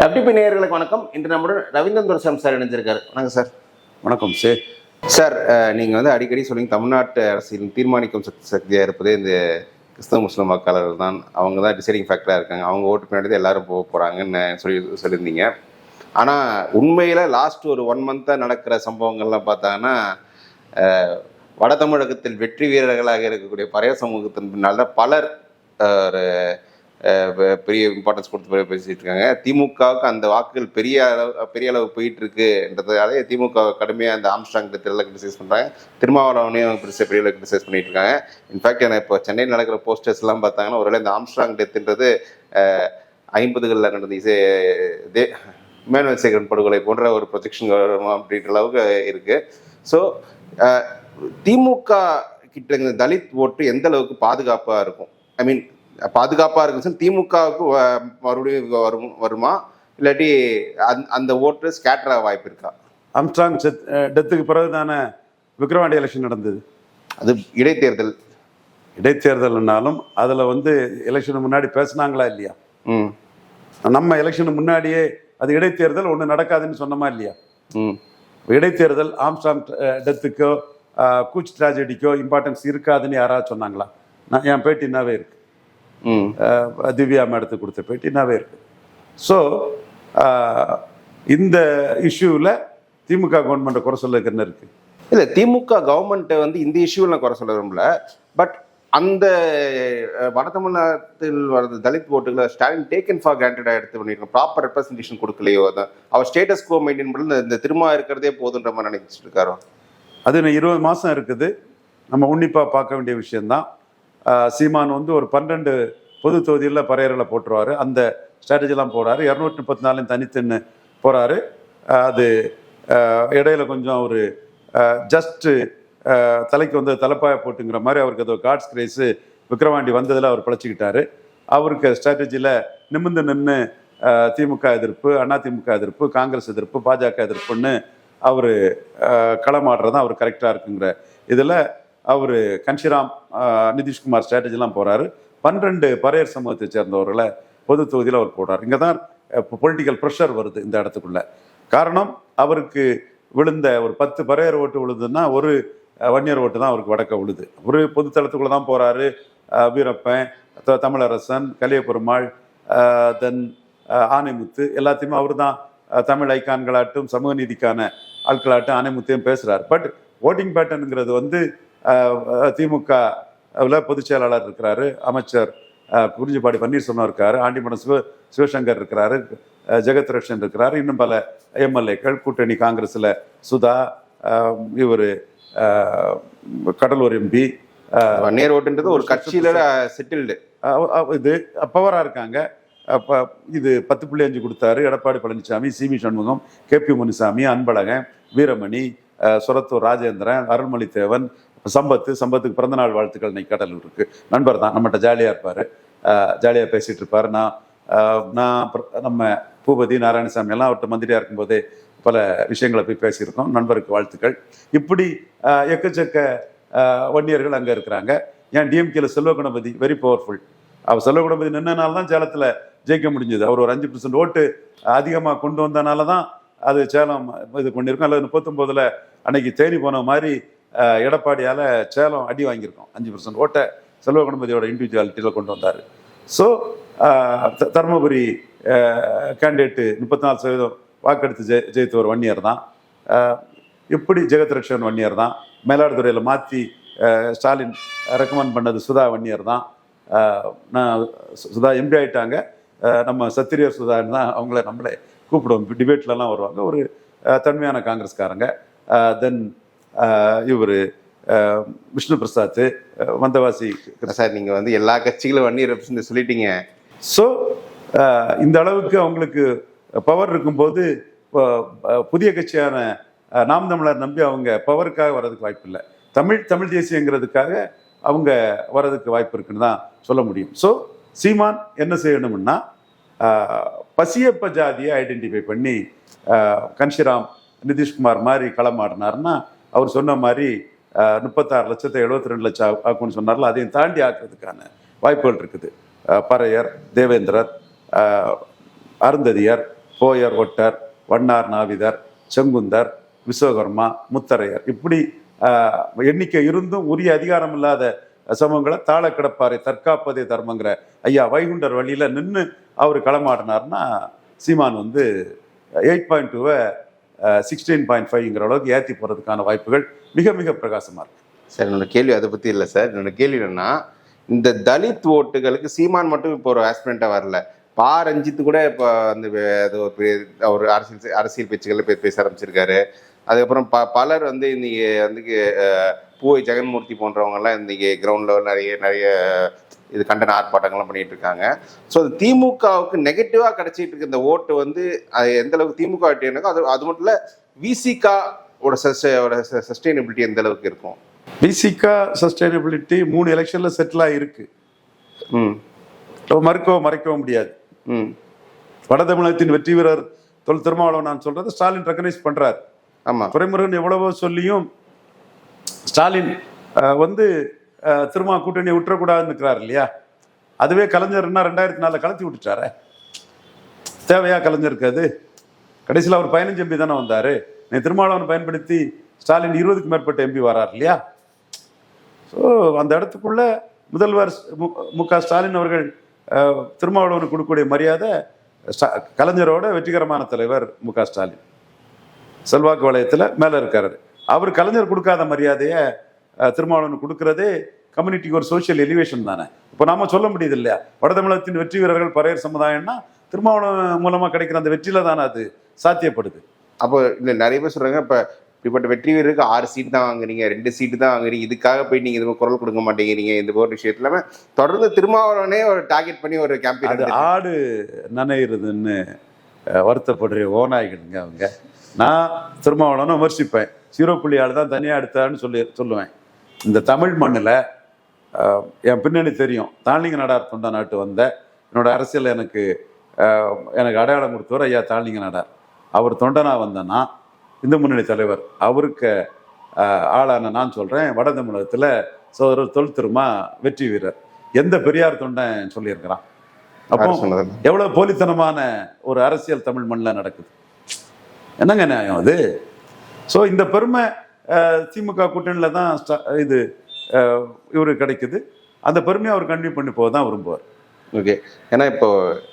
FTP நேயர்களுக்கு வணக்கம். இன்று நம்முடன் ரவீந்திரன் துரசாமி சார் இணைஞ்சிருக்காரு வணக்கம் சார். வணக்கம் சார். அஹ், நீங்க வந்து அடிக்கடி சொல்லுங்க தமிழ்நாட்டு அரசியல் தீர்மானிக்கும் சக்தி சக்தியா இருப்பதே இந்த கிறிஸ்தவ முஸ்லிம் வாக்காளர்கள் தான். அவங்க தான் டிசைடிங் ஃபேக்டரா இருக்காங்க. அவங்க ஓட்டு பின்னாடி தான் எல்லாரும் போக போறாங்கன்னு சொல்லி சொல்லியிருந்தீங்க. ஆனா உண்மையில லாஸ்ட் ஒரு ஒன் மந்தா நடக்கிற சம்பவங்கள்லாம் பார்த்தாங்கன்னா வட தமிழகத்தில் வெற்றி வீரர்களாக இருக்கக்கூடிய பழைய சமூகத்தின் பின்னால் தான் பலர் ஒரு பெரிய இம்பார்ட்டன்ஸ் கொடுத்து பே- பேசிட்டு இருக்காங்க. திமுகவுக்கு அந்த வாக்குகள் பெரிய அளவு பெரிய அளவு போயிட்டு இருக்குன்றதாலே திமுக கடுமையாக அந்த ஆம்ஸ்டாங் தெரியல கிரிட்டிசைஸ் பண்ணுறாங்க திருமாவளவனையும் பெருசாக பெரிய அளவு கிரிட்டிசைஸ் பண்ணிட்டு இருக்காங்க. இன்ஃபேக்ட் எனக்கு இப்போ சென்னையில் நடக்கிற போஸ்டர்ஸ் எல்லாம் பார்த்தாங்கன்னா ஒருவேளை இந்த ஆம்ஸ்டாங் டெத்துன்றது ஐம்பதுகளில் நடந்த இசை தே மேனுவல் சேகரன் படுகொலை போன்ற ஒரு ப்ரொஜெக்ஷன் வருமா அப்படின்ற அளவுக்கு இருக்கு. ஸோ திமுக கிட்ட தலித் ஓட்டு எந்த அளவுக்கு பாதுகாப்பாக இருக்கும்? ஐ மீன் பாதுகாப்பாக இருக்குன்னு திமுகவுக்கு மறுபடியும் வரும் வருமா? இல்லாட்டி அந்த அந்த ஓட்டு ஸ்கேட்டர் ஆக வாய்ப்பு இருக்கா? அம்ஸ்ட்ராங் செத் டெத்துக்கு பிறகு தானே விக்ரவாண்டி எலெக்ஷன் நடந்தது. அது இடைத்தேர்தல். இடைத்தேர்தல்னாலும் அதில் வந்து எலெக்ஷனுக்கு முன்னாடி பேசுனாங்களா இல்லையா? ம். நம்ம எலெக்ஷனுக்கு முன்னாடியே அது இடைத்தேர்தல் ஒன்று நடக்காதுன்னு சொன்னோமா இல்லையா? ம். இடைத்தேர்தல் ஆம்ஸ்ட்ராங் டெத்துக்கோ கூச் ட்ராஜடிக்கோ இம்பார்ட்டன்ஸ் இருக்காதுன்னு யாராவது சொன்னாங்களா? நான் என் பேட்டினாவே இருக்கு. ம் அஹ், திவ்யா மேடத்துக்கு கொடுத்த பேட்டினாவே இருக்கு. ஸோ இந்த இஷ்யூவில் திமுக கவர்மெண்ட்டை குறை சொல்லுக்கு என்ன இருக்குது இல்லை திமுக கவர்மெண்ட்டை வந்து இந்த இஷ்யூவில் நான் குறை சொல்ல விரும்பல. பட் அந்த வட தமிழ்நாட்டில் வரது தலித் ஓட்டுகளை ஸ்டாலின் டேக்கன் ஃபார் கிராண்டடாக எடுத்து பண்ணியிருக்கோம் ப்ராப்பர் ரெப்ரஸன்டேஷன் கொடுக்கலையோ அதான். அவர் ஸ்டேட்டஸ் கோ மெயின்டைன் பண்ணி இந்த- திரும்ப இருக்கிறதே போதுன்ற மாதிரி நினைச்சிட்டு இருக்காரோ? அது இன்னும் இருபது மாதம் இருக்குது. நம்ம உன்னிப்பாக பார்க்க வேண்டிய விஷயந்தான் ஆஹ் சீமான் வந்து ஒரு பன்னெண்டு பொது தொகுதியில் பறையர்களை போட்டுருவாரு. அந்த ஸ்ட்ராட்டஜிலாம் போடுறாரு இரநூத்தி முப்பத்தி நாலையும் தனித்துன்னு போகிறாரு அது இடையில கொஞ்சம் ஒரு ஜஸ்ட்டு தலைக்கு வந்து தலைப்பாய போட்டுங்கிற மாதிரி அவருக்கு அது காட்ஸ் கிரேஸு விக்ரவாண்டி வந்ததில் அவர் பிழைச்சிக்கிட்டாரு. அவருக்கு ஸ்ட்ராட்டஜியில் நிமிர்ந்து நின்று திமுக எதிர்ப்பு அதிமுக எதிர்ப்பு காங்கிரஸ் எதிர்ப்பு பாஜக எதிர்ப்புன்னு அவர் களமாடுறது தான் அவர் கரெக்டாக இருக்குங்கிற இதில் அவர் கன்ஷிராம் நிதிஷ்குமார் ஸ்ட்ராட்டஜிலாம் போகிறாரு பன்னிரெண்டு பறையர் சமூகத்தை சேர்ந்தவர்களை பொது தொகுதியில் அவர் போடுறார். இங்கே தான் பொலிட்டிக்கல் ப்ரெஷர் வருது இந்த இடத்துக்குள்ள. காரணம் அவருக்கு விழுந்த ஒரு பத்து பறையர் ஓட்டு விழுதுன்னா ஒரு வன்னியர் ஓட்டு தான் அவருக்கு வடக்க விழுது. ஒரு பொதுத்தளத்துக்குள்ளே தான் போகிறாரு வீரப்பன் த- தமிழரசன் கலியபெருமாள் தென் ஆனைமுத்து எல்லாத்தையுமே அவர் தான் தமிழ் ஐக்கான்களாட்டும் சமூக நீதிக்கான ஆட்களாட்டும் ஆனைமுத்தையும் பேசுகிறார் பட் ஓட்டிங் பேட்டர்னுங்கிறது வந்து திமுக பொதுச் செயலாளர் இருக்கிறாரு. அமைச்சர் குறிஞ்சிப்பாடி பன்னீர்செல்வம் இருக்காரு. ஆண்டிமடம் சிவ சிவசங்கர் இருக்கிறாரு. ஜெகத் ரட்சன் இருக்கிறாரு. இன்னும் பல எம்எல்ஏக்கள் கூட்டணி காங்கிரஸில் சுதா இவர் கடலூர் எம்பி வன்னியர் ஓட்டுன்றது ஒரு கட்சியில செட்டில்டு இது பவராக இருக்காங்க. அப்போ இது பத்து புள்ளி அஞ்சு கொடுத்தாரு. Edappadi Palaniswami C V Shanmugam K P Munusamy Anbazhagan Veeramani Surathur Rajendran Arulmozhithevan Sampath சம்பத்துக்கு பிறந்தநாள் வாழ்த்துக்கள் இன்னைக்கு கடலூர் இருக்கு நண்பர் தான் நம்மகிட்ட ஜாலியாக இருப்பார். ஜாலியாக பேசிகிட்டு இருப்பார். நான் நான் நம்ம பூபதி நாராயணசாமி எல்லாம் அவர்கிட்ட மந்திரியாக இருக்கும்போதே பல விஷயங்களை போய் பேசியிருக்கோம். நண்பருக்கு வாழ்த்துக்கள். இப்படி எக்கச்சக்க வன்னியர்கள் அங்கே இருக்கிறாங்க. ஏன் டிஎம்கேல செல்வ கணபதி வெரி பவர்ஃபுல் அவர் செல்வ கணபதி நின்னனால தான் சேலத்தில் ஜெயிக்க முடிஞ்சது. அவர் ஒரு அஞ்சு பர்சன்ட் ஓட்டு அதிகமாக கொண்டு வந்தனால தான் அது சேலம் இது பண்ணியிருக்கோம். அல்லது முப்பத்தொம்போதில் அன்னைக்கு தேனி போன மாதிரி எடப்பாடியால் சேலம் அடி வாங்கியிருக்கோம். அஞ்சு பர்சன்ட் ஓட்டை செல்வ கணபதியோட இண்டிவிஜுவாலிட்டியில் கொண்டு வந்தார். ஸோ தருமபுரி கேண்டிடேட்டு முப்பத்தி நாலு சதவீதம் வாக்கெடுத்து ஜெய ஜெயித்தவர் வன்னியர் தான். இப்படி ஜெகத் வன்னியர் தான்? மயிலாடுதுறையில் மாற்றி ஸ்டாலின் ரெக்கமெண்ட் பண்ணது சுதா வன்னியர் தான். நான் சுதா எம்பி ஆகிட்டாங்க நம்ம சத்திரியர் சுதான்னு தான் அவங்கள நம்மளே கூப்பிடுவோம். டிபேட்லலாம் வருவாங்க. ஒரு தன்மையான காங்கிரஸ்காரங்க. தென் இவர் விஷ்ணு பிரசாத் வந்தவாசி சார் நீங்க வந்து எல்லா கட்சிகளும் வன்னியர் ரெப்ரசன்ட் சொல்லிட்டீங்க. ஸோ இந்த அளவுக்கு அவங்களுக்கு பவர் இருக்கும்போது புதிய கட்சியான நாம் தமிழர் நம்பி அவங்க பவருக்காக வர்றதுக்கு வாய்ப்பு இல்லை. தமிழ் தமிழ் தேசியங்கிறதுக்காக அவங்க வர்றதுக்கு வாய்ப்பு இருக்குன்னு தான் சொல்ல முடியும். ஸோ சீமான் என்ன செய்யணும்னா பசியப்ப ஜாதியை ஐடென்டிஃபை பண்ணி கன்ஷிராம் நிதிஷ்குமார் மாதிரி களமாடினார்னா அவர் சொன்ன மாதிரி முப்பத்தாறு லட்சத்தை எழுபத்தி ரெண்டு லட்சம் ஆ- ஆக்கும்னு சொன்னார்ல அதையும் தாண்டி ஆக்குறதுக்கான வாய்ப்புகள் இருக்குது. பறையர் தேவேந்திரர் அருந்ததியர் போயர் ஒட்டர் வண்ணார் நாவிதர் செங்குந்தர் விஸ்வகர்மா முத்தரையர். இப்படி எண்ணிக்கை இருந்தும் உரிய அதிகாரம் இல்லாத சமூகங்களை தாழ தற்காப்பதே தர்மங்கிற ஐயா வைகுண்டர் வழியில் நின்று அவர் களமாடினார்னா சீமான் வந்து எயிட் பாயிண்ட் டூவை சிக்ஸ்டீன் பாயிண்ட் ஃபைவ்ங்கிற அளவுக்கு ஏற்றி போகிறதுக்கான வாய்ப்புகள் மிக மிக பிரகாசமாக இருக்கு. சார் என்னோட கேள்வி அதை பற்றி இல்லை சார். என்னோட கேள்வி என்னன்னா இந்த தலித் ஓட்டுகளுக்கு சீமான் மட்டும் இப்போ ஒரு ஆஸ்பிரண்ட்டாக வரல. பா ரஞ்சித் கூட இப்போ வந்து அது ஒரு பெரிய அவர் அரசியல் அரசியல் பேச்சுக்களில் பேச ஆரம்பிச்சிருக்காரு. அதுக்கப்புறம் ப பலர் வந்து இன்னைக்கு வந்து பூவை ஜெகன்மூர்த்தி போன்றவங்க எல்லாம் இன்னைக்கு கிரவுண்ட் லெவல் நிறைய நிறைய இது கண்டன ஆர்ப்பாட்டங்கள்லாம் பண்ணிட்டு இருக்காங்க. ஸோ அது திமுகவுக்கு நெகட்டிவாக கிடைச்சிட்டு இருக்க இந்த ஓட்டு வந்து அது எந்த அளவுக்கு திமுக இருக்கோ அது அது மட்டும் இல்லை விசிகா ஓட சஸ்டைனபிலிட்டி எந்த அளவுக்கு இருக்கும்? பிசிகா சஸ்டைனபிலிட்டி மூணு எலெக்ஷனில் செட்டில் ஆகிருக்கு ம். மறுக்கவும் மறைக்கவும் முடியாது. ம். வட தமிழகத்தின் வெற்றி வீரர் தொல் திருமாவளவன் நான் சொல்றது ஸ்டாலின் ரெக்கனைஸ் பண்றார். ஆமாம் துரைமுருகன் எவ்வளவோ சொல்லியும் ஸ்டாலின் வந்து திருமா கூட்டணி விட்டுறக்கூடாதுன்னு இருக்கிறார் இல்லையா அதுவே கலைஞர்னா ரெண்டாயிரத்தி நாலில் கலத்தி விட்டுட்டாரே? தேவையா கலைஞருக்கு அது? கடைசியில் அவர் பதினஞ்சு எம்பி தானே வந்தார். நீ திருமாவளவன் பயன்படுத்தி ஸ்டாலின் இருபதுக்கு மேற்பட்ட எம்பி வரார் இல்லையா ஸோ அந்த இடத்துக்குள்ள முதல்வர் மு- க ஸ்டாலின் அவர்கள் திருமாவளவனுக்கு கொடுக்கக்கூடிய மரியாதை ஸ்டா- கலைஞரோட வெற்றிகரமான தலைவர் மு க ஸ்டாலின். செல்வாக்கு வளையத்தில் மேலே இருக்காரு. அவர் கலைஞர் கொடுக்காத மரியாதையை அஹ், திருமாவளவனுக்கு கொடுக்கறதே கம்யூனிட்டிக்கு ஒரு சோஷியல் எலிவேஷன் தானே. இப்போ நாம சொல்ல முடியுது இல்லையா? வட தமிழகத்தின் வெற்றி வீரர்கள் பறையர் சமுதாயம்னா திருமாவளவன் மூலமாக கிடைக்கிற அந்த வெற்றியில தானே அது சாத்தியப்படுது. அப்போ இல்லை நிறைய பேர் சொல்றாங்க இப்போ இப்படிப்பட்ட வெற்றி வீரருக்கு ஆறு சீட் தான் வாங்குறீங்க ரெண்டு சீட்டு தான் வாங்குறீங்க இதுக்காக போய் நீங்க இது குரல் கொடுக்க மாட்டேங்கிறீங்க இந்த ஒரு விஷயத்துல தொடர்ந்து திருமாவளவனே ஒரு டார்கெட் பண்ணி ஒரு கேம்பெயின் ஆடு நனையிறதுன்னு அஹ், வருத்தப்படுற ஓநாய்களுங்க அவங்க. நான் திருமாவளவனை விமர்சிப்பேன். சீரோ புள்ளி ஆள் தான் தனியாக எடுத்தான்னு சொல்லி சொல்லுவேன். இந்த தமிழ் மண்ணில் என் பின்னணி தெரியும். தாழ்லிங்க நாடார் தொண்டா நாட்டு வந்த என்னோட அரசியல் எனக்கு எனக்கு அடையாளம் கொடுத்தவர் ஐயா தாழ்லிங்க நாடார். அவர் தொண்டனா வந்தேன்னா இந்து முன்னணி தலைவர் அவருக்கு ஆளான நான் சொல்கிறேன் வட தமிழகத்தில் சோதரர் தொல் திருமா வெற்றி வீரர். எந்த பெரியார் தொண்டன் சொல்லியிருக்கிறான்? அப்போ எவ்வளவு போலித்தனமான ஒரு அரசியல் தமிழ் மண்ணில் நடக்குது. என்னங்க நியாயம் அது? ஸோ இந்த பெருமை திமுக கூட்டணியில் தான் இது இவருக்கு கிடைக்குது. அந்த பெருமையை அவர் கண்டினியூ பண்ணி போக தான் விரும்புவார். ஓகே. ஏன்னா இப்போ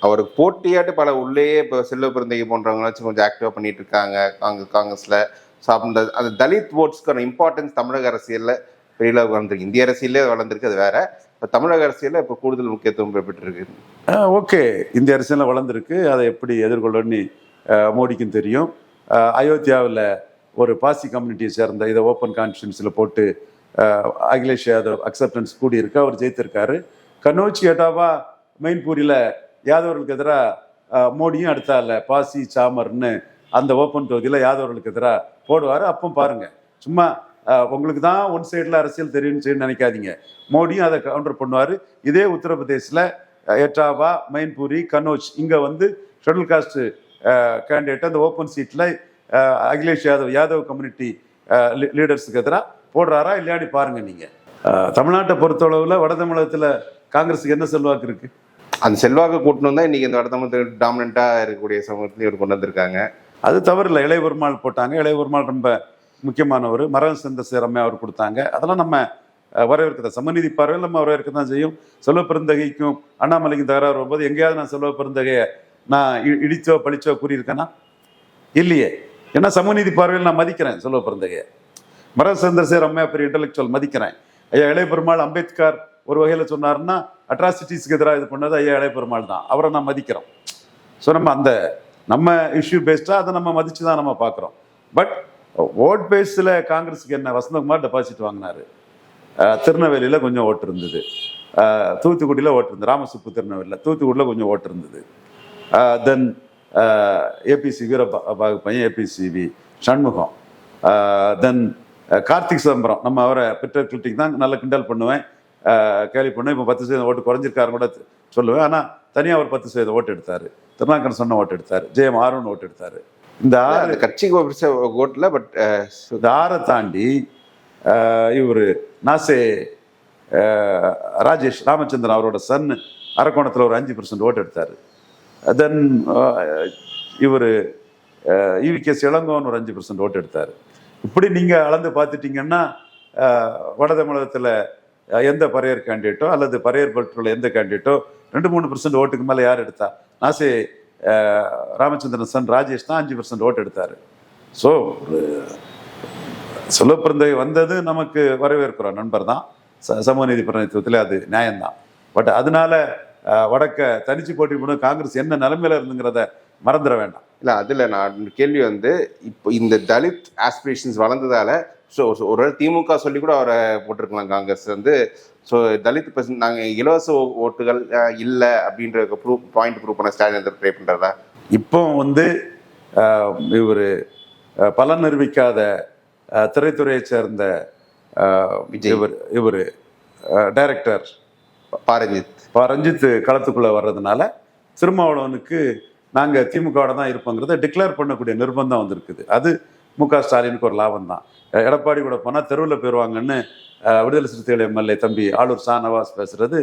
அவருக்கு போட்டியாட்டு பல உள்ளேயே இப்போ செல்வ பிறந்தகை போன்றவங்களாச்சும் கொஞ்சம் ஆக்டிவா பண்ணிட்டு இருக்காங்க. காங்கிரஸ் காங்கிரஸ்ல. ஸோ அந்த அந்த தலித் ஓட்ஸ்க்கான இம்பார்ட்டன்ஸ் தமிழக அரசியல்ல பெரிய அளவுக்கு வளர்ந்துருக்கு. இந்திய அரசியலே வளர்ந்துருக்கு அது வேற. இப்போ தமிழக அரசியல்ல இப்போ கூடுதல் முக்கியத்துவம் பெற்றிருக்கு. ஓகே. இந்திய அரசியலில் வளர்ந்துருக்கு. அதை எப்படி எதிர்கொள்ளணும்னு மோடிக்கும் தெரியும். அயோத்தியாவில் ஒரு பாசி கம்யூனிட்டியை சேர்ந்த இதை ஓப்பன் கான்ஸ்டியூன்சியில் போட்டு அகிலேஷ் யாதவ் அக்செப்டன்ஸ் கூடியிருக்கு. அவர் ஜெயித்திருக்காரு. கன்னோச்சி எட்டாவா மெயின்பூரியில் யாதவர்களுக்கு எதிராக மோடியும் அடுத்தால பாசி சாமர்னு அந்த ஓப்பன் தொகுதியில் யாதவர்களுக்கு எதிராக போடுவார். அப்போ பாருங்கள் சும்மா உங்களுக்கு தான் ஒன் சைடில் அரசியல் தெரியும்னு சொல்லி நினைக்காதீங்க. மோடியும் அதை கவுண்டர் பண்ணுவார். இதே உத்தரப்பிரதேசில் எட்டாவா மெயின்பூரி கனோஜ் இங்கே வந்து ஷெட்யூல் காஸ்ட் கேண்டிடேட் அந்த ஓப்பன் சீட்டில் அகிலேஷ் யாதவ் யாதவ் கம்யூனிட்டி லீடர்ஸுக்கு எதிராக போடுறாரா இல்லையாடி பாருங்க நீங்கள் தமிழ்நாட்டை பொறுத்தளவில் வட தமிழகத்தில் காங்கிரஸுக்கு என்ன செல்வாக்கு இருக்கு? அந்த செல்வாக்கு கூட்டணும் தான் இன்னைக்கு இந்த வடதமிழ் டாமினண்டா இருக்கக்கூடிய சமூகத்திலையும் இவர் கொண்டு வந்திருக்காங்க. அது தவறில்லை. இளைய பெருமாள் போட்டாங்க. இளைய பெருமாள் ரொம்ப முக்கியமானவர். மரம் சந்த சேரமே அவர் கொடுத்தாங்க. அதெல்லாம் நம்ம அஹ், வரவேற்க சமநீதி பார்வையில் நம்ம வரவேற்க தான் செய்யும். செல்வ பெருந்தகைக்கும் அண்ணாமலைக்கும் தகராறு வரும்போது எங்கேயாவது நான் செல்வ பெருந்தகையை நான் இடிச்சோ பழிச்சோ கூறியிருக்கேனா? இல்லையே. ஏன்னா சமநீதி பார்வையில் நான் மதிக்கிறேன் செல்வ பிறந்தகைய மர சந்திரசேகர் அம்மையா பெரிய இன்டலெக்சுவல் மதிக்கிறேன். ஐயா இளைய பெருமாள் அம்பேத்கர் ஒரு வகையில் சொன்னாருன்னா அட்ராசிட்டிஸ்க்கு எதிராக இது பண்ணது ஐயா இளைய பெருமாள் தான். அவரை நான் மதிக்கிறோம். ஸோ நம்ம அந்த நம்ம இஷ்யூ பேஸ்டாக அதை நம்ம மதிச்சு தான் நம்ம பார்க்குறோம். பட் ஓட் பேஸில் காங்கிரஸுக்கு என்ன வசந்தகுமார் டெபாசிட் வாங்கினாரு. திருநெல்வேலியில் கொஞ்சம் ஓட்டு இருந்தது. தூத்துக்குடியில் ஓட்டு இருந்தது. ராமசுப்பு திருநெல்வேலியில் தூத்துக்குடியில் கொஞ்சம் ஓட்டு இருந்தது. தென் ஏபிசி வீரபாகு பையன் ஏபிசிவி சண்முகம். தென் கார்த்திக் சிதம்பரம். நம்ம அவரை பிட்டர் கிரிட்டிக் தான். நல்ல கிண்டல் பண்ணுவேன். கேலி பண்ணுவேன். இப்போ பத்து சதவீதம் ஓட்டு குறைஞ்சிருக்காரு கூட சொல்லுவேன். ஆனால் தனியாக ஒரு பத்து சதவீதம் ஓட்டு எடுத்தார். திருநாக்கன் சொன்ன ஓட்டு எடுத்தார். ஜெயம் ஆரோன் ஓட்டு எடுத்தார். இந்த ஆறு கட்சிக்கு ஓட்டல பட் இந்த ஆறை தாண்டி இவர் நாசே ராஜேஷ் ராமச்சந்திரன் அவரோட சன் அரக்கோணத்தில் ஒரு அஞ்சு பர்சன்ட் ஓட்டு எடுத்தார். தென் இவர் இவி கே ஒரு அஞ்சு பர்சன்ட் ஓட்டு எடுத்தார். இப்படி நீங்கள் அளந்து பார்த்துட்டீங்கன்னா uh, வட தமிழகத்தில் uh, எந்த பரையர் கேண்டிடேட்டோ அல்லது பரையர் பல்ட்டுள்ள எந்த கேண்டிடேட்டோ ரெண்டு மூணு பர்சன்ட் ஓட்டுக்கு மேலே யார் எடுத்தா? நாசே uh, ராமச்சந்திரன் சன் ராஜேஷ் தான் அஞ்சு பர்சன்ட் ஓட்டு எடுத்தார். ஸோ சொல்லப்பிறந்தை வந்தது நமக்கு வரவேற்கிறோம். நண்பர் தான். ச- சமூக நீதி பிரதிநிதித்துவத்தில் அது நியாயம்தான். பட் அதனால வடக்க தனிச்சு போட்டி போடும் காங்கிரஸ் என்ன நிலைமையில இருந்துங்கிறத மறந்துட வேண்டாம். இல்ல அதுல நான் கேள்வி வந்து இப்போ இந்த தலித் ஆஸ்பிரேஷன்ஸ் வளர்ந்ததால ஸோ ஒரு திமுக சொல்லி கூட அவரை போட்டிருக்கலாம் காங்கிரஸ் வந்து ஸோ தலித் பர்சன் நாங்கள் இலவச ஓட்டுகள் இல்ல அப்படின்ற ப்ரூவ் பாயிண்ட் ப்ரூவ் பண்ண ஸ்டாலின் ட்ரை பண்றதா இப்போ வந்து இவர் பலன் நிரூபிக்காத திரைத்துறையை சேர்ந்த. இவர் இவர் டைரக்டர் பாரஞ்சித். இப்போ ரஞ்சித் களத்துக்குள்ள வர்றதுனால திருமாவளவனுக்கு நாங்கள் திமுகவோட தான் இருப்போங்கிறத டிக்ளேர் பண்ணக்கூடிய நிர்பந்தம் வந்திருக்குது. அது மு க ஸ்டாலினுக்கு ஒரு லாபம் தான். எடப்பாடி கூட போனால் தெருவில் போயிடுவாங்கன்னு விடுதலை சிறுத்தைகள் எம்எல்ஏ தம்பி ஆளூர் ஷா நவாஸ் பேசுறது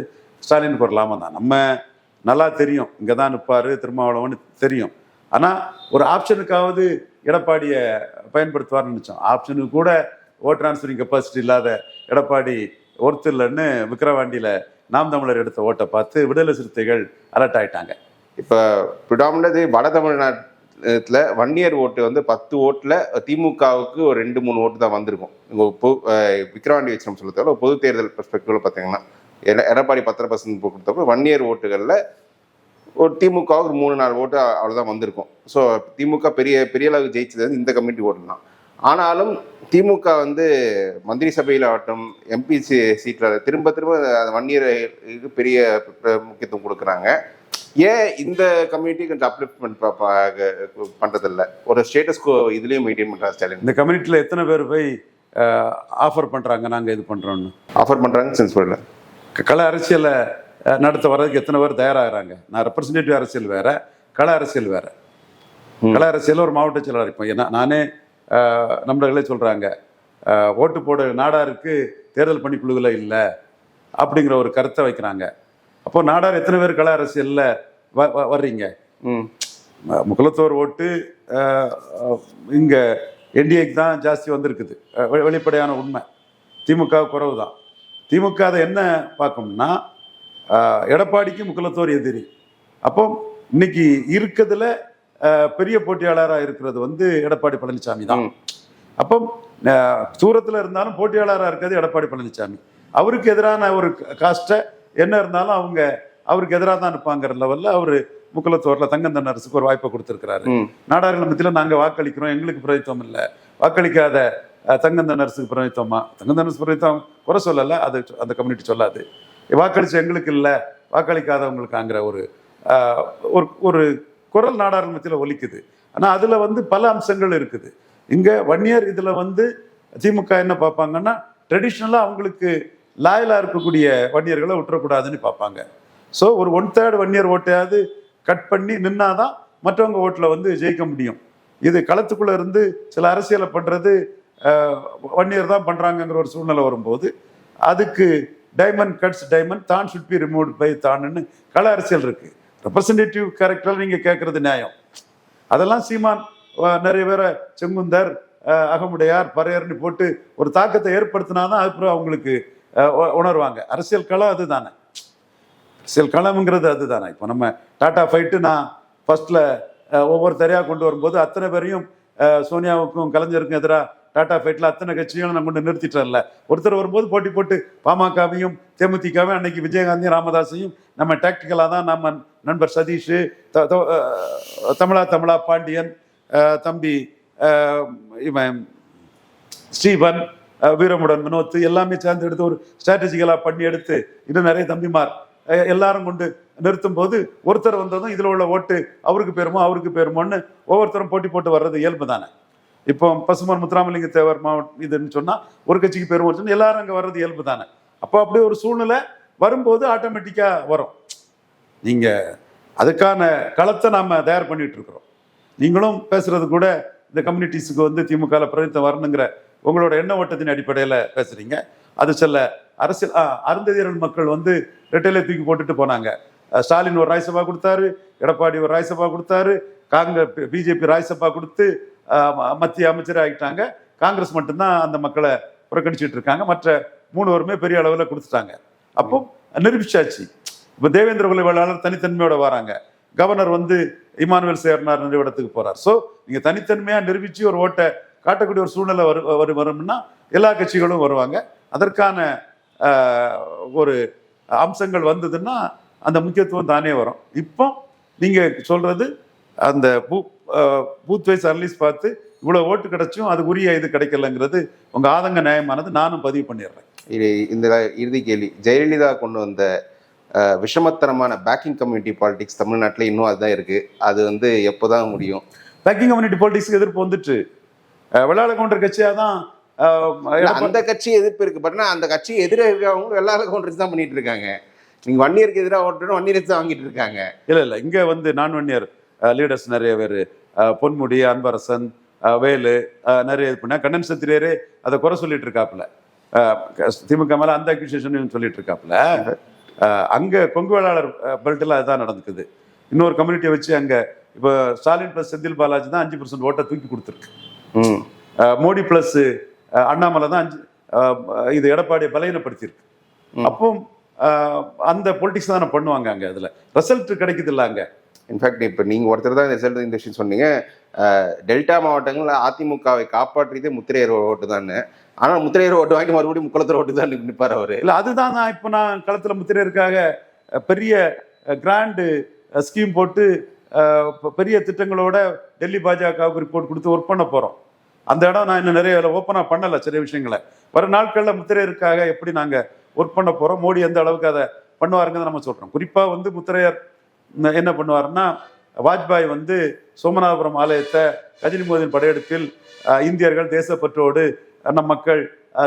ஸ்டாலினுக்கு ஒரு லாபம் தான். நம்ம நல்லா தெரியும். இங்கே தான் நிற்பாரு திருமாவளவன் தெரியும். ஆனால் ஒரு ஆப்ஷனுக்காவது எடப்பாடியை பயன்படுத்துவார்னு நினச்சோம். ஆப்ஷனுக்கு கூட ஓட் டிரான்ஸ்ஃபரிங் கெப்பாசிட்டி இல்லாத எடப்பாடி ஒருத்தர்லன்னு விக்கிரவாண்டியில் நாம் தமிழர் எடுத்த ஓட்டை பார்த்து விடுதலை சிறுத்தைகள் அலர்ட் ஆயிட்டாங்க. இப்போ ப்ரிடாமினது வட தமிழ்நாட்டில் வன்னியர் ஓட்டு வந்து பத்து ஓட்டில் திமுகவுக்கு ஒரு ரெண்டு மூணு ஓட்டு தான் வந்திருக்கும். இங்கே பொ அஹ் விக்கிரவாண்டி வச்சு நம்ம பொது தேர்தல் பெர்ஸ்பெக்டிவில் பார்த்தீங்கன்னா எட- எடப்பாடி பத்தரை பர்சன்ட் கொடுத்தப்ப வன்னியர் ஓட்டுகளில் ஒரு திமுகவுக்கு ஒரு மூணு நாலு ஓட்டு அவ்வளோதான் வந்திருக்கும். ஸோ திமுக பெரிய பெரிய அளவுக்கு ஜெயிச்சது வந்து இந்த கமிட்டி ஓட்டு தான் ஆனாலும் திமுக வந்து மந்திரி சபையில் ஆகட்டும் எம்பி சீட்டில் திரும்ப திரும்ப வன்னியருக்கு பெரிய முக்கியத்துவம் கொடுக்குறாங்க. ஏன் இந்த கம்யூனிட்டி கொஞ்சம் அப்லிஃப்ட்மெண்ட் பண்றதில்ல? ஒரு ஸ்டேட்டஸ் இதுலயும் மெயின்டைன் ஸ்டாலின். இந்த கம்யூனிட்டியில் எத்தனை பேர் போய் ஆஃபர் பண்ணுறாங்க நாங்கள் இது பண்ணுறோன்னு ஆஃபர் பண்றாங்க சென்ஸ் பண்ணல கள அரசியலை நடத்த வர்றதுக்கு எத்தனை பேர் தயாராகிறாங்க? நான் ரெப்ரசன்டேட்டிவ் அரசியல் வேற கள அரசியல் வேற. ம். கள அரசியல் ஒரு மாவட்ட செயலாளர் இப்போ ஏன்னா நானே நண்பர்களே சொல்கிறாங்க ஓட்டு போட நாடாருக்கு தேர்தல் பணிக்குழுவில் இல்லை அப்படிங்கிற ஒரு கருத்தை வைக்கிறாங்க. அப்போ நாடார் எத்தனை பேர் கள அரசியலில் வ வர்றீங்க? ம். ம- முக்குலத்தோர் ஓட்டு இங்கே என்டிஏக்கு தான் ஜாஸ்தி வந்திருக்குது. வெளிப்படையான உண்மை. திமுக குறைவு தான் திமுக அதை என்ன பார்க்கும்னா அஹ், எடப்பாடிக்கு முக்குலத்தோர் எதிரி. அப்போ இன்னைக்கு இருக்கிறதுல பெரிய போட்டியாளராக இருக்கிறது வந்து எடப்பாடி பழனிசாமி தான். அப்போ தூரத்துல இருந்தாலும் போட்டியாளராக இருக்கிறது எடப்பாடி பழனிசாமி. அவருக்கு எதிரான ஒரு காஸ்ட்டை என்ன இருந்தாலும் அவங்க அவருக்கு எதிராக தான் இருப்பாங்கிற லெவலில் அவர் முக்குலத்தோரில் தங்கந்தன் அரசுக்கு ஒரு வாய்ப்பை கொடுத்துருக்கிறாரு. நாடார்கள் மத்தியில் நாங்கள் வாக்களிக்கிறோம். எங்களுக்கு பிரதித்துவம் இல்லை. வாக்களிக்காத தங்கந்தன் அரசுக்கு பிரதித்துவமா தங்கந்தன் அரசு பிரதித்துவம் குறை சொல்லலை. அது அந்த கம்யூனிட்டி சொல்லாது. வாக்களிச்ச எங்களுக்கு இல்லை. வாக்களிக்காதவங்களுக்காங்கிற ஒரு ஒரு குரல் நாடார்கள் மத்தியில் ஒலிக்குது. ஆனால் அதில் வந்து பல அம்சங்கள் இருக்குது. இங்கே வன்னியர் இதில் வந்து திமுக என்ன பார்ப்பாங்கன்னா ட்ரெடிஷ்னலாக அவங்களுக்கு லாயலாக இருக்கக்கூடிய வன்னியர்களை விட்டுறக்கூடாதுன்னு பார்ப்பாங்க. ஸோ ஒரு ஒன் தேர்ட் வன்னியர் ஓட்டையாவது கட் பண்ணி நின்னாதான் மற்றவங்க ஓட்டில் வந்து ஜெயிக்க முடியும். இது களத்துக்குள்ளே இருந்து சில அரசியலை பண்ணுறது வன்னியர் தான் பண்ணுறாங்கங்கிற ஒரு சூழ்நிலை வரும்போது அதுக்கு டைமண்ட் கட்ஸ் டைமண்ட் தான் ஷுட் பி ரிமூவ் பை தான்னு கள அரசியல் இருக்குது ரெப்ரசன்டேட்டிவ் கேரக்டர் நீங்கள் கேட்குறது நியாயம். அதெல்லாம் சீமான் நிறைய பேரை செங்குந்தர் அகமுடையார் பறையர்னு போட்டு ஒரு தாக்கத்தை ஏற்படுத்தினாதான் அப்புறம் அவங்களுக்கு உணர்வாங்க. அரசியல் களம் அதுதானே. அரசியல் களம்ங்கிறது அதுதானே. இப்போ நம்ம டாட்டா ஃபைட்டு நான் ஃபர்ஸ்ட்ல ஒவ்வொரு தரையாக கொண்டு வரும்போது அத்தனை பேரையும் சோனியாவுக்கும் கலைஞருக்கும் எதிராக டாடா ஃபைட்டில் அத்தனை கட்சியும் நம்ம கொண்டு நிறுத்திட்டேன்ல ஒருத்தர் வரும்போது போட்டி போட்டு பாமகவையும் தேமுதிகவையும் அன்னைக்கு விஜயகாந்தியும் ராமதாஸையும் நம்ம டாக்டிக்கலாக தான் நம்ம நண்பர் சதீஷ் த- த- தமிழா தமிழா பாண்டியன் தம்பி இவன் ஸ்டீபன் வீரமுடன் வினோத் எல்லாமே சேர்ந்து எடுத்து ஒரு ஸ்ட்ராட்டஜிக்கலாக பண்ணி எடுத்து இன்னும் நிறைய தம்பிமார் எல்லாரும் கொண்டு நிறுத்தும் போது ஒருத்தர் வந்ததும் இதில் உள்ள ஓட்டு அவருக்கு பேருமோ அவருக்கு பேருமோன்னு ஒவ்வொருத்தரும் போட்டி போட்டு வர்றது இயல்பு தானே இப்போ பசுமன் முத்துராமலிங்க தேவர் மாவட்டம் இதுன்னு சொன்னால் ஒரு கட்சிக்கு பெரும் சொன்னா எல்லாரும் அங்கே வர்றது இயல்பு தானே. அப்போ அப்படி ஒரு சூழ்நிலை வரும்போது ஆட்டோமேட்டிக்காக வரும். நீங்கள் அதுக்கான களத்தை நாம் தயார் பண்ணிட்டு இருக்கிறோம். நீங்களும் பேசுறது கூட இந்த கம்யூனிட்டிஸுக்கு வந்து திமுகவில் பிரதித்தம் வரணுங்கிற உங்களோட எண்ண ஓட்டத்தின் அடிப்படையில் பேசுறீங்க. அது சில அரசியல் ஆ, அருந்ததியர்கள் மக்கள் வந்து ரெட்டையில தூக்கி போட்டுட்டு போனாங்க. ஸ்டாலின் ஒரு ராஜ்யசபா கொடுத்தாரு எடப்பாடி ஒரு ராஜ்யசபா கொடுத்தாரு காங்கிரஸ் பிஜேபி ராஜ்யசபா கொடுத்து மத்திய அமைச்சர் ஆகிட்டாங்க காங்கிரஸ் மட்டும்தான் அந்த மக்களை புறக்கணிச்சிட்டு இருக்காங்க மற்ற மூணுவருமே பெரிய அளவில் கொடுத்துட்டாங்க. அப்போ நிரூபிச்சாச்சு. இப்போ தேவேந்திர குல வேளாளர் தனித்தன்மையோட வராங்க. கவர்னர் வந்து இமானுவேல் சேர்னார் நிறுவனத்துக்கு போறார். ஸோ நீங்க தனித்தன்மையா நிரூபிச்சு ஒரு ஓட்டை காட்டக்கூடிய ஒரு சூழ்நிலை வரு வரு வரும்னா எல்லா கட்சிகளும் வருவாங்க. அதற்கான ஒரு அம்சங்கள் வந்ததுன்னா அந்த முக்கியத்துவம் தானே வரும். இப்போ நீங்க சொல்றது அந்த பூ பூத் வைஸ் அனலிஸ் பார்த்து இவ்வளவு ஓட்டு கிடைச்சும் அது உரிய இது கிடைக்கலங்கிறது உங்க ஆதங்க நியாயமானது நானும் பதிவு பண்ணிடுறேன். இது இந்த இறுதி கேள்வி. ஜெயலலிதா கொண்டு வந்த விஷமத்தனமான பேக்கிங் கம்யூனிட்டி பாலிடிக்ஸ் தமிழ்நாட்டில் இன்னும் அதுதான் இருக்கு. அது வந்து எப்போதான் முடியும்? பேக்கிங் கம்யூனிட்டி பாலிடிக்ஸ்க்கு எதிர்ப்பு வந்துட்டு அஹ், வெள்ளாள கவுண்டர் கட்சியா தான் அந்த கட்சி எதிர்ப்பு இருக்கு. பட் அந்த கட்சி எதிராக இருக்கவங்க வெள்ளாள கவுண்டர்ஸ் தான் பண்ணிட்டு இருக்காங்க. நீங்க வன்னியருக்கு எதிராக ஓட்டணும் வன்னியருக்கு தான் வாங்கிட்டு இருக்காங்க. இல்ல இல்ல. இங்க வந்து நான் வன்னியர். லீடர்ஸ் நிறைய பேர். பொன்முடி அன்பரசன் வேலு நிறைய இது பண்ண கண்ணன் சத்திரியரே அதை குறை சொல்லிட்டு இருக்காப்புல. திமுக மேல அந்த அக்யூசேஷன் சொல்லிட்டு இருக்காப்புல. அங்க கொங்கு வேளாளர் பெல்ட்ல அதுதான் நடந்துக்குது. இன்னொரு கம்யூனிட்டியை வச்சு அங்க இப்போ ஸ்டாலின் பிளஸ் செந்தில் பாலாஜி தான் அஞ்சு பர்சன்ட் ஓட்டை தூக்கி கொடுத்துருக்கு. மோடி பிளஸ் அண்ணாமலை தான் அஞ்சு இது எடப்பாடியை பலகீனப்படுத்தியிருக்கு. அப்போ அந்த பொலிட்டிக்ஸ் தானே பண்ணுவாங்க அங்க அதுல. ரிசல்ட் கிடைக்குது இல்ல அங்க. இன்ஃபேக்ட் இப்போ நீங்கள் ஒருத்தர் தான் ரிசல்ட் இந்த விஷயம் சொன்னீங்க. டெல்டா மாவட்டங்களில் அதிமுகவை காப்பாற்றியதே முத்திரையர் ஓட்டு தான். ஆனால் முத்திரையர் ஓட்டு வாங்கி மறுபடியும் முக்குளத்தூர் ஓட்டு தான் நிற்பார் அவர். இல்லை அதுதான் நான் இப்போ நான் களத்துல முத்திரையருக்காக பெரிய கிராண்டு ஸ்கீம் போட்டு பெரிய திட்டங்களோட டெல்லி பாஜகவுக்கு ரிப்போர்ட் கொடுத்து ஒர்க் பண்ண போகிறோம் அந்த இடம் நான் இன்னும் நிறைய ஓப்பனாக பண்ணலை சில விஷயங்களை. வர நாட்களில் முத்திரையருக்காக எப்படி நாங்கள் ஒர்க் பண்ண போகிறோம் மோடி எந்த அளவுக்கு அதை பண்ணுவாருங்கிறத நம்ம சொல்கிறோம் குறிப்பாக வந்து முத்திரையர் என்ன பண்ணுவாருன்னா வாஜ்பாய் வந்து சோமநாதபுரம் ஆலயத்தை கஜினி மோதின் படையெடுப்பில் இந்தியர்கள் தேசப்பற்றோடு நம் மக்கள்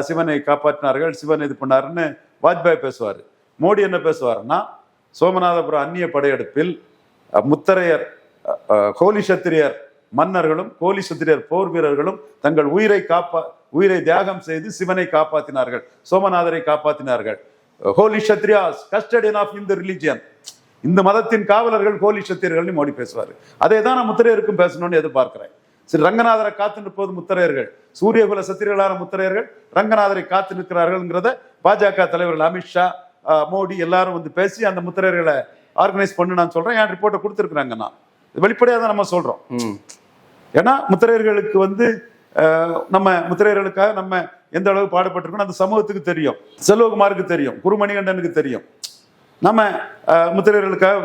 சிவனை காப்பாற்றினார்கள் சிவன் இது பண்ணாருன்னு வாஜ்பாய் பேசுவார். மோடி என்ன பேசுவாருன்னா சோமநாதபுரம் அந்நிய படையெடுப்பில் முத்தரையர் கோலி சத்திரியர் மன்னர்களும் கோலி சத்திரியர் போர் வீரர்களும் தங்கள் உயிரை காப்பா உயிரை தியாகம் செய்து சிவனை காப்பாற்றினார்கள் சோமநாதரை காப்பாற்றினார்கள் ஹோலி சத்ரியாஸ் கஸ்டடியன் ஆஃப் இந்த ரிலிஜியன். இந்த மதத்தின் காவலர்கள் ஹோலி சத்திரியர்கள்னு மோடி பேசுவார். அதே தான் நான் முத்திரையருக்கும் பேசணும்னு எதிர்பார்க்கிறேன். சரி ரங்கநாதரை காத்து நிற்பது முத்திரையர்கள். சூரியகுல சத்திரியர்களான முத்திரையர்கள் ரங்கநாதரை காத்து நிற்கிறார்கள்ங்கிறத பாஜக தலைவர்கள் அமித்ஷா மோடி எல்லாரும் வந்து பேசி அந்த முத்திரையர்களை ஆர்கனைஸ் பண்ணு நான் சொல்றேன். என் ரிப்போர்ட்டை கொடுத்துருக்குறாங்க நான் வெளிப்படையாக தான் நம்ம சொல்றோம். ஏன்னா முத்திரையர்களுக்கு வந்து நம்ம முத்திரையர்களுக்காக நம்ம எந்த அளவு பாடுபட்டிருக்கோம் அந்த சமூகத்துக்கு தெரியும். செல்வகுமாருக்கு தெரியும் குருமணிகண்டனுக்கு தெரியும். நம்ம முத்திரையர்களுக்காக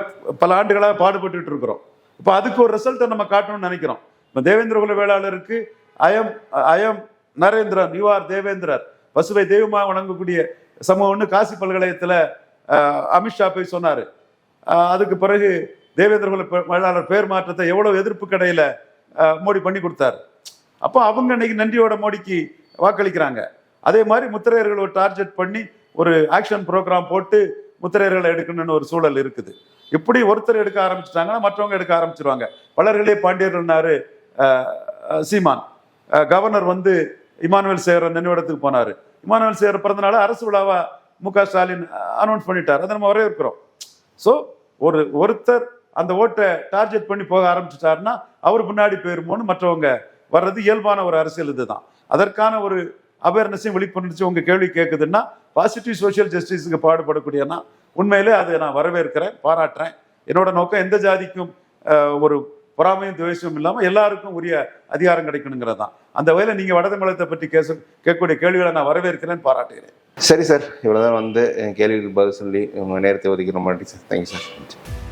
பல ஆண்டுகளாக பாடுபட்டு இருக்கிறோம். இப்போ அதுக்கு ஒரு ரிசல்ட்டை நம்ம காட்டணும்னு நினைக்கிறோம். இப்போ தேவேந்திர குல வேளாளருக்கு அயம் அயம் நரேந்திரன் யூ ஆர் தேவேந்திரர். பசுவை தெய்வமாக வணங்கக்கூடிய சமூகம்னு காசி பல்கலையத்தில் அமித்ஷா போய் சொன்னார். அதுக்கு பிறகு தேவேந்திர குல வேளாளர் பேர் மாற்றத்தை எவ்வளோ எதிர்ப்பு கடையில் மோடி பண்ணி கொடுத்தாரு. அப்போ அவங்க இன்னைக்கு நன்றியோட மோடிக்கு வாக்களிக்கிறாங்க. அதே மாதிரி முத்திரையர்கள் ஒரு டார்கெட் பண்ணி ஒரு ஆக்ஷன் ப்ரோக்ராம் போட்டு முத்திரையர்களை எடுக்கணும்னு ஒரு சூழல் இருக்குது. இப்படி ஒருத்தர் எடுக்க ஆரம்பிச்சிட்டாங்கன்னா மற்றவங்க எடுக்க ஆரம்பிச்சிருவாங்க. வளர்களே பாண்டியர்னாரு சீமான் கவர்னர் வந்து இமானுவேல் சேகர் நினைவிடத்துக்கு போனார். இமானுவேல் சேகர் பிறந்தனால அரசு விழாவா மு க ஸ்டாலின் அனௌன்ஸ் பண்ணிட்டார். அதை நம்ம வரவே இருக்கிறோம் ஸோ ஒரு ஒருத்தர் அந்த ஓட்டை டார்கெட் பண்ணி போக ஆரம்பிச்சிட்டாருன்னா அவர் முன்னாடி போயிருமோன்னு மற்றவங்க வர்றது இயல்பான ஒரு அரசியல் இதுதான். அதற்கான ஒரு அவேர்னஸையும் விழிப்புணர்ச்சி உங்க கேள்வி கேட்குதுன்னா பாசிட்டிவ் சோஷியல் ஜஸ்டிஸுக்கு பாடுபடக்கூடியனா உண்மையிலே அதை நான் வரவேற்கிறேன் பாராட்டுறேன். என்னோட நோக்கம் எந்த ஜாதிக்கும் ஒரு பொறாமையும் துவேஷமும் இல்லாமல் எல்லாருக்கும் உரிய அதிகாரம் கிடைக்கணுங்கிறது தான் அந்த வகையில் நீங்கள் வடதமிழகத்தை பற்றி கேச கேட்கக்கூடிய கேள்விகளை நான் வரவேற்கிறேன் பாராட்டுகிறேன். சரி சார். இவ்வளோதான் வந்து என் பதில் சொல்லி உங்கள் நேரத்தை ஒதுக்கி ரொம்ப நன்றி சார். Thank you sir.